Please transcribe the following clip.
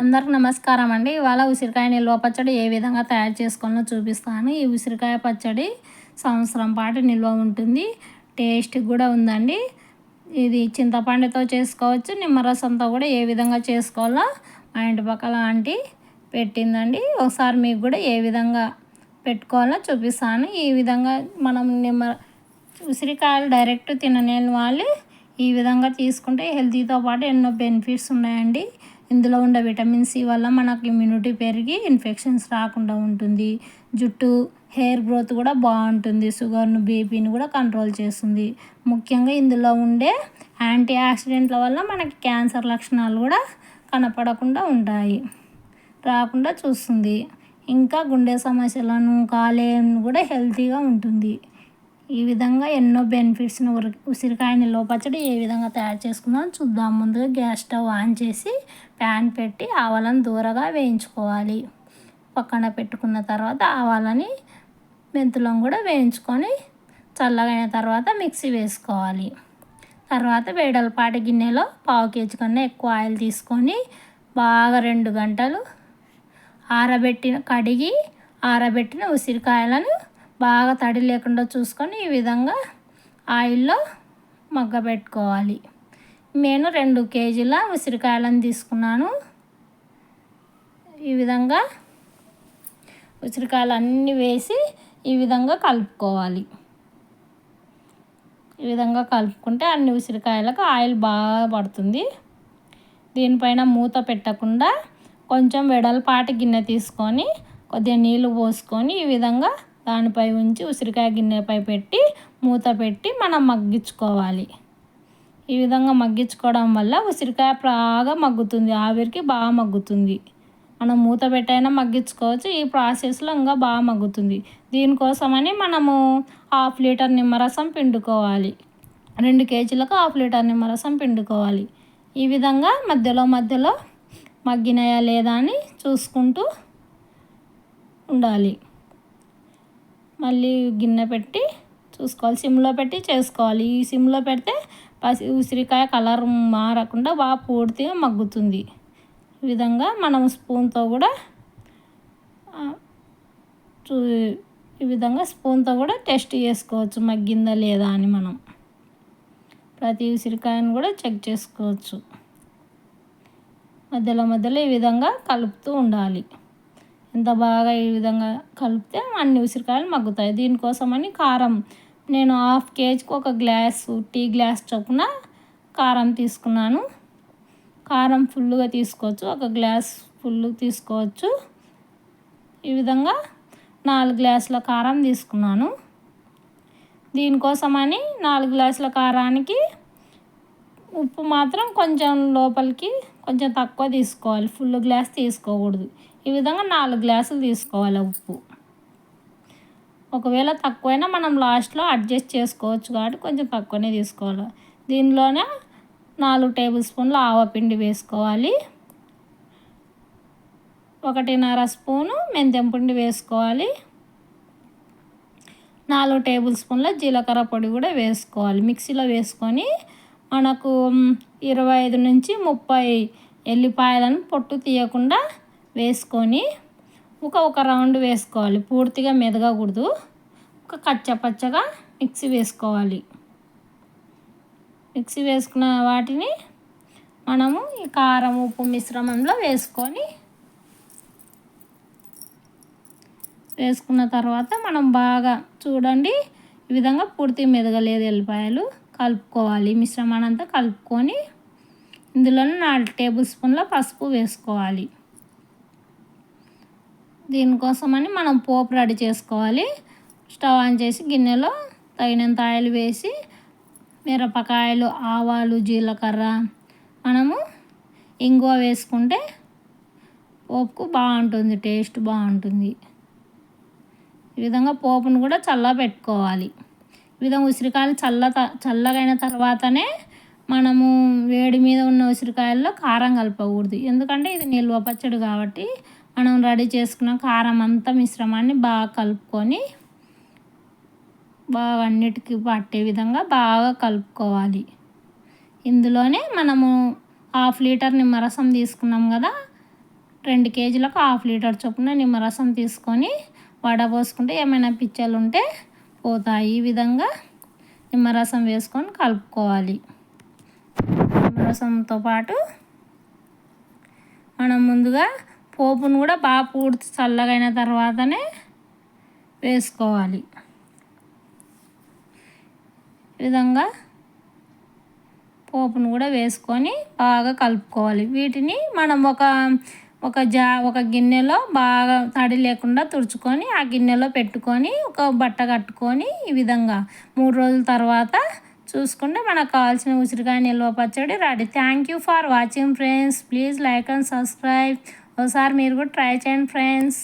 అందరికి నమస్కారం అండి. ఇవాళ ఉసిరికాయ నిల్వ పచ్చడి ఏ విధంగా తయారు చేసుకోవాలో చూపిస్తాను. ఈ ఉసిరికాయ పచ్చడి సంవత్సరం పాటు నిల్వ ఉంటుంది. టేస్ట్ కూడా ఉందండి. ఇది చింతపండుతో చేసుకోవచ్చు నిమ్మరసంతో కూడా ఏ విధంగా చేసుకోవాలో మా ఇంటి పక్కల ఆంటీ పెట్టిందండి. ఒకసారి మీకు కూడా ఏ విధంగా పెట్టుకోవాలో చూపిస్తాను. ఈ విధంగా మనం నిమ్మ ఉసిరికాయలు డైరెక్ట్ తినలేని వాళ్ళు ఈ విధంగా తీసుకుంటే హెల్తీతో పాటు ఎన్నో బెనిఫిట్స్ ఉన్నాయండి. ఇందులో ఉండే విటమిన్ సి వల్ల మనకు ఇమ్యూనిటీ పెరిగి ఇన్ఫెక్షన్స్ రాకుండా ఉంటుంది. జుట్టు హెయిర్ గ్రోత్ కూడా బాగుంటుంది. షుగర్ను బీపీని కూడా కంట్రోల్ చేస్తుంది. ముఖ్యంగా ఇందులో ఉండే యాంటీ ఆక్సిడెంట్ల వల్ల మనకి క్యాన్సర్ లక్షణాలు కూడా కనపడకుండా ఉంటాయి. రాకుండా చూస్తుంది. ఇంకా గుండె సమస్యలను కాలేయం కూడా హెల్తీగా ఉంటుంది. ఈ విధంగా ఎన్నో బెనిఫిట్స్ని ఉసిరికాయ నిల్వ పచ్చడి ఏ విధంగా తయారు చేసుకుందాం చూద్దాం. ముందుగా గ్యాస్ స్టవ్ ఆన్ చేసి ప్యాన్ పెట్టి ఆవాలను దూరగా వేయించుకోవాలి. పక్కన పెట్టుకున్న తర్వాత ఆవాలని మెంతులను కూడా వేయించుకొని చల్లగైన తర్వాత మిక్సీ వేసుకోవాలి. తర్వాత వేడలపాటి గిన్నెలో పావు కేజీ కన్నా ఎక్కువ ఆయిల్ తీసుకొని బాగా రెండు గంటలు ఆరబెట్టిన కడిగి ఆరబెట్టిన ఉసిరికాయలను బాగా తడి లేకుండా చూసుకొని ఈ విధంగా ఆయిల్లో మగ్గబెట్టుకోవాలి నేను రెండు కేజీల ఉసిరికాయలను తీసుకున్నాను. ఈ విధంగా ఉసిరికాయలు అన్నీ వేసి ఈ విధంగా కలుపుకోవాలి. ఈ విధంగా కలుపుకుంటే అన్ని ఉసిరికాయలకు ఆయిల్ బాగా పడుతుంది. దీనిపైన మూత పెట్టకుండా కొంచెం వెడల్పాటి గిన్నె తీసుకొని కొద్దిగా నీళ్ళు పోసుకొని ఈ విధంగా దానిపై ఉంచి ఉసిరికాయ గిన్నెపై పెట్టి మూత పెట్టి మనం మగ్గించుకోవాలి. ఈ విధంగా మగ్గించుకోవడం వల్ల ఉసిరికాయ బాగా మగ్గుతుంది ఆవిరికి బాగా మగ్గుతుంది. మనం మూత పెట్టైనా మగ్గించుకోవచ్చు ఈ ప్రాసెస్లో ఇంకా బాగా మగ్గుతుంది. దీనికోసమని మనము హాఫ్ లీటర్ నిమ్మరసం పిండుకోవాలి. రెండు కేజీలకు హాఫ్ లీటర్ నిమ్మరసం పిండుకోవాలి. ఈ విధంగా మధ్యలో మధ్యలో మగ్గినాయా లేదా అని చూసుకుంటూ ఉండాలి. మళ్ళీ గిన్నె పెట్టి చూసుకోవాలి. సిమ్లో పెట్టి చేసుకోవాలి. ఈ సిమ్లో పెడితే పసి ఉసిరికాయ కలర్ మారకుండా బాగా పూర్తిగా మగ్గుతుంది. ఈ విధంగా మనం స్పూన్తో కూడా చూ ఈ విధంగా స్పూన్తో కూడా టెస్ట్ చేసుకోవచ్చు. మగ్గిందా లేదా అని మనం. ప్రతి ఉసిరికాయను కూడా చెక్ చేసుకోవచ్చు. మధ్యలో మధ్యలో ఈ విధంగా కలుపుతూ ఉండాలి. ఎంత బాగా ఈ విధంగా కలిపితే అన్ని ఉసిరికాయలు మగ్గుతాయి. దీనికోసమని కారం నేను హాఫ్ కేజీకి ఒక గ్లాసు టీ గ్లాస్ చొప్పున కారం తీసుకున్నాను. కారం ఫుల్గా తీసుకోవచ్చు ఒక గ్లాస్ ఫుల్ తీసుకోవచ్చు. ఈ విధంగా నాలుగు గ్లాసుల కారం తీసుకున్నాను. దీనికోసమని నాలుగు గ్లాసుల కారానికి ఉప్పు మాత్రం కొంచెం లోపలికి కొంచెం తక్కువ తీసుకోవాలి. ఫుల్ గ్లాస్ తీసుకోకూడదు. ఈ విధంగా నాలుగు గ్లాసులు తీసుకోవాలి ఉప్పు. ఒకవేళ తక్కువైనా మనం లాస్ట్లో అడ్జస్ట్ చేసుకోవచ్చు కాబట్టి కొంచెం తక్కువనే తీసుకోవాలి. దీనిలోనే నాలుగు టేబుల్ స్పూన్లు ఆవపిండి వేసుకోవాలి. ఒకటిన్నర స్పూను మెంతెం పిండి వేసుకోవాలి. నాలుగు టేబుల్ స్పూన్ల జీలకర్ర పొడి కూడా వేసుకోవాలి. మిక్సీలో వేసుకొని మనకు ఇరవై ఐదు నుంచి ముప్పై ఎల్లిపాయలను పొట్టు తీయకుండా వేసుకొని ఒక ఒక రౌండ్ వేసుకోవాలి. పూర్తిగా మెదగకూడదు. ఒక కచ్చపచ్చగా మిక్సీ వేసుకోవాలి. మిక్సీ వేసుకున్న వాటిని మనము ఈ కారం ఉప్పు మిశ్రమంలో వేసుకొని వేసుకున్న తర్వాత మనం బాగా చూడండి ఈ విధంగా పూర్తి మెదగలేదు ఎల్లిపాయలు. కలుపుకోవాలి. మిశ్రమాన్ని అంతా కలుపుకొని ఇందులో నాలుగు టేబుల్ స్పూన్ల పసుపు వేసుకోవాలి. దీనికోసమని మనం పోపు రెడీ చేసుకోవాలి. స్టవ్ ఆన్ చేసి గిన్నెలో తగినంత ఆయిల్ వేసి మిరపకాయలు ఆవాలు జీలకర్ర మనము ఇంగువ వేసుకుంటే పోపుకు బాగుంటుంది టేస్ట్ బాగుంటుంది. ఈ విధంగా పోపును కూడా చల్ల పెట్టుకోవాలి విధంగా ఉసిరికాయలు చల్ల చల్లగైన తర్వాతనే మనము వేడి మీద ఉన్న ఉసిరికాయల్లో కారం కలపకూడదు. ఎందుకంటే ఇది నిల్వ పచ్చడి కాబట్టి మనం రెడీ చేసుకున్న కారం అంతా మిశ్రమాన్ని బాగా కలుపుకొని బాగా అన్నిటికీ పట్టే విధంగా బాగా కలుపుకోవాలి. ఇందులోనే మనము హాఫ్ లీటర్ నిమ్మరసం తీసుకున్నాం కదా రెండు కేజీలకు హాఫ్ లీటర్ చొప్పున నిమ్మరసం తీసుకొని వడపోసుకుంటే ఏమైనా పిచ్చలు ఉంటే పోతాయి. ఈ విధంగా నిమ్మరసం వేసుకొని కలుపుకోవాలి. నిమ్మరసంతో పాటు మనం ముందుగా పోపును కూడా బాగా పూర్తి చల్లగైన తర్వాతనే వేసుకోవాలి. ఈ విధంగా పోపును కూడా వేసుకొని బాగా కలుపుకోవాలి. వీటిని మనం ఒక ఒక జా ఒక గిన్నెలో బాగా తడి లేకుండా తుడుచుకొని ఆ గిన్నెలో పెట్టుకొని ఒక బట్ట కట్టుకొని ఈ విధంగా మూడు రోజుల తర్వాత చూసుకుంటే మనకు కావాల్సిన ఉసిరికాయ నిల్వ పచ్చడి ready. Thank you for watching friends please like and subscribe ఒకసారి మీరు కూడా ట్రై చేయండి ఫ్రెండ్స్